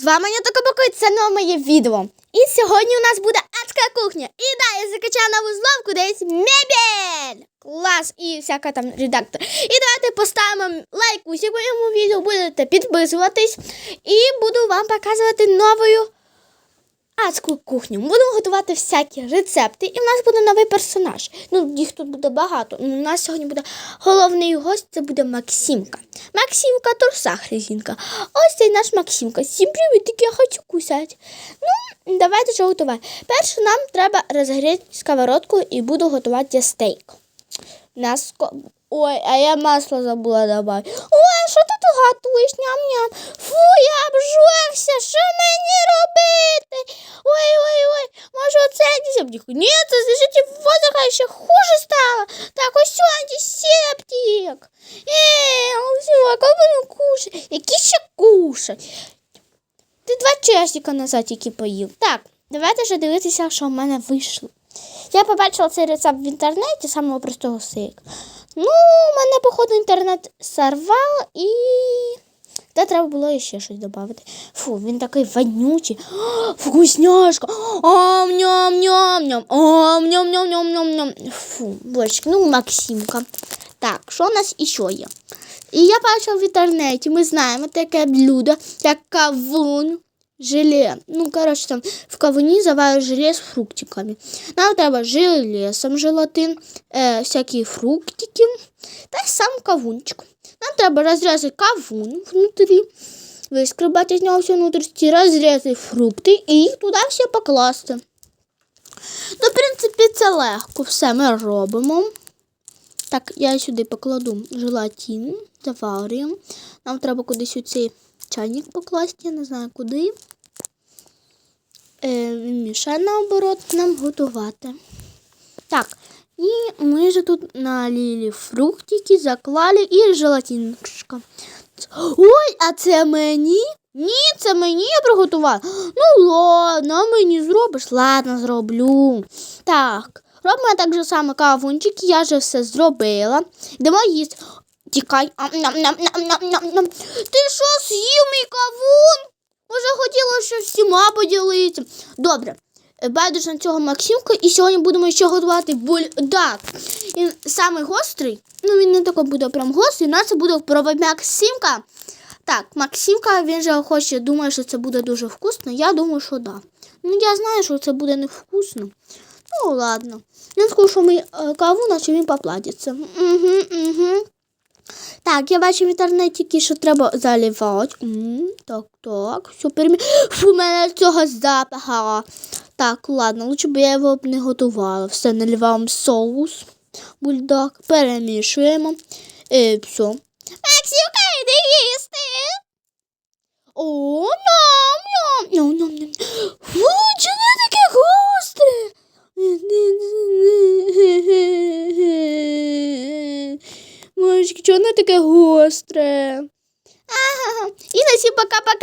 З вами я Токобоко, це нове моє відео. І сьогодні у нас буде адська кухня. І да, я закачала нову зловку, десь мебель. Клас і всяка там редактор. І давайте поставимо лайк усі моєму відео, будете підписуватись. І буду вам показувати новою адську кухню. Будемо готувати всякі рецепти, і в нас буде новий персонаж. Ну, їх тут буде багато. У нас сьогодні буде головний гость, це буде Максимка. Максимка трусах резинка. Ось цей наш Максимка. Всім привіт, я хочу кусати. Ну, давайте що готувати. Перше нам треба розгріти сковородку і буду готувати стейк. Нас... ко- Ой, а я масло забула добавити. Ой, що ти тут готуєш? Ням-ням. Фу, я обжовся. Що мені робити? Антисептик? Ні, це зажиті воздуха ще хуже стало. Так, ось що антисептик. Ей, ось, а кого будемо кушати? Які ще кушать? Ти два часика назад тільки поїв. Так, давайте вже дивитися, що в мене вийшло. Я побачила цей рецепт в інтернеті самого простого стейка. Ну, у мене, походу, інтернет сорвав і. Та треба було ще щось додати. Фу, він такий вонючий. О, вкусняшка. Ам ням ням ням Ам ням ням ням ням ням Фу, бочки, ну Максимка. Так, що у нас іще є? І я бачила в інтернеті, ми знаємо таке блюдо, як кавун. Желе. Ну, короче, там в кавуні заварю желе з фруктиками. Нам треба желе, сам желатин, е, всякі фруктики та й сам кавунчик. Нам треба розрізати кавун внутрі, вискрибати з нього всі внутрішні, розрізати фрукти і їх туди все покласти. Ну, в принципі, це легко. Все ми робимо. Так, я сюди покладу желатин, заварюємо. Нам треба кудись у цей чайник покласти, я не знаю куди. Е, він наоборот нам готувати. Так, і ми вже тут налили фруктики, заклали і желатинчика. Ой, а це мені? Ні, це мені я приготувала. Ну ладно, мені зробиш? Ладно, зроблю. Так, робимо так же само кавунчик, я вже все зробила. Йдемо їсти. Тікай. Ти що з'їв мій кавун? Може, хотіла ще всіма поділитися. Добре. Байдуже на цього Максимка, і сьогодні будемо ще готувати бульдак. Він самий гострий, ну він не такий буде прям гострий, у нас це буде пробувати Максимка. Так, Максимка, він же хоче, думає, що це буде дуже вкусно. Я думаю, що да. Ну, я знаю, що це буде невкусно. Ну, ладно. Він скушав мій е, каву, наче він поплатиться. Угу, угу. Так, я бачу в інтернеті, що треба заливати. Так, так, все перемі... Фу, мене цього запаха. Так, ладно, лучше б я його б не готувала. Все, наливаємо соус, бульдог, перемішуємо. І все. Максимка, йди їсти. О, ням, ням, ням, ням, ням. Фу, не таке гостре? Мальчики, чого не таке гостре? Ага. І на пока-пока.